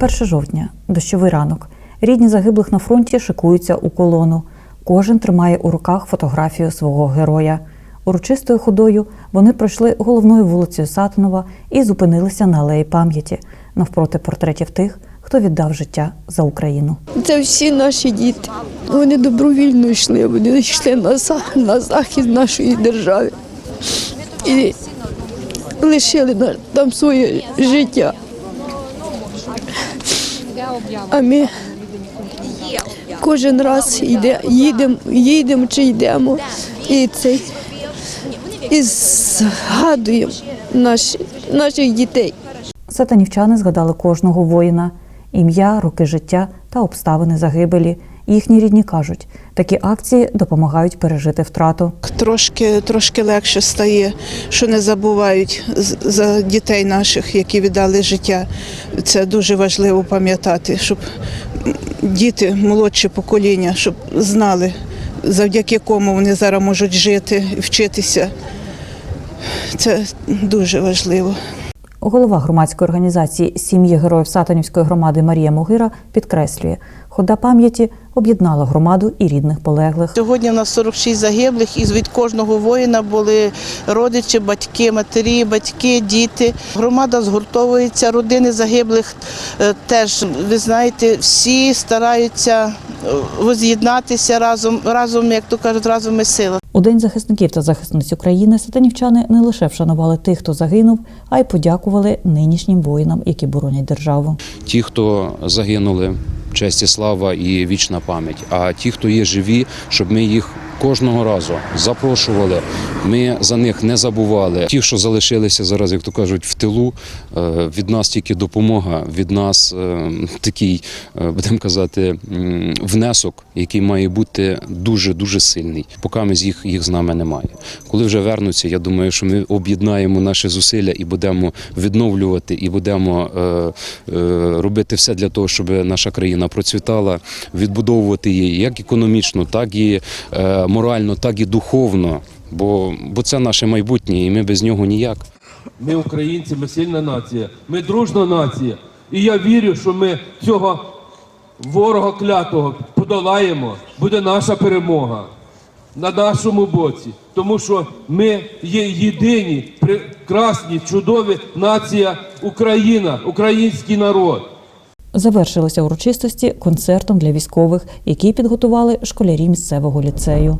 1 жовтня, дощовий ранок. Рідні загиблих на фронті шикуються у колону. Кожен тримає у руках фотографію свого героя. Урочистою ходою вони пройшли головною вулицею Сатинова і зупинилися на алеї пам'яті навпроти портретів тих, хто віддав життя за Україну. Це всі наші діти. Вони добровільно йшли, вони йшли на, на захист нашої держави. І лишили там своє життя. А ми кожен раз йде, їдемо, їдемо чи йдемо і, цей, і згадуємо наші, наших дітей. Сатанівчани згадали кожного воїна, ім'я, роки життя та обставини загибелі. Їхні рідні кажуть, такі акції допомагають пережити втрату. Трошки, трошки легше стає, що не забувають за дітей наших, які віддали життя. Це дуже важливо пам'ятати, щоб діти, молодше покоління, щоб знали, завдяки кому вони зараз можуть жити вчитися. Це дуже важливо. Голова громадської організації сім'ї героїв Сатанівської громади Марія Могира підкреслює, хода пам'яті об'єднала громаду і рідних полеглих. Сьогодні у нас 46 загиблих, і від кожного воїна були родичі, батьки, матері, батьки, діти. Громада згуртовується, родини загиблих е, теж, ви знаєте, всі стараються е, воз'єднатися разом, разом, як то кажуть, разом ми сила. У День захисників та захисниць України сатанівчани не лише вшанували тих, хто загинув, а й подякували нинішнім воїнам, які боронять державу. ті, хто загинули, честь і слава і вічна пам'ять. А ті, хто є живі, щоб ми їх кожного разу запрошували. Ми за них не забували. Ті, що залишилися зараз, як то кажуть, в тилу, е, від нас тільки допомога, від нас е, такий, е, будемо казати, внесок, який має бути дуже дуже сильний. Поки ми з їх їх з нами немає. Коли вже вернуться, я думаю, що ми об'єднаємо наші зусилля і будемо відновлювати, і будемо робити все для того, щоб наша країна процвітала, відбудовувати її як економічно, так і морально, так і духовно. Бо, бо це наше майбутнє, і ми без нього ніяк. Ми українці, ми сильна нація, ми дружна нація. І я вірю, що ми цього ворога клятого подолаємо. Буде наша перемога на нашому боці. Тому що ми є єдині, прекрасні, чудові нація Україна, український народ. Завершилися урочистості концертом для військових, який підготували школярі місцевого ліцею.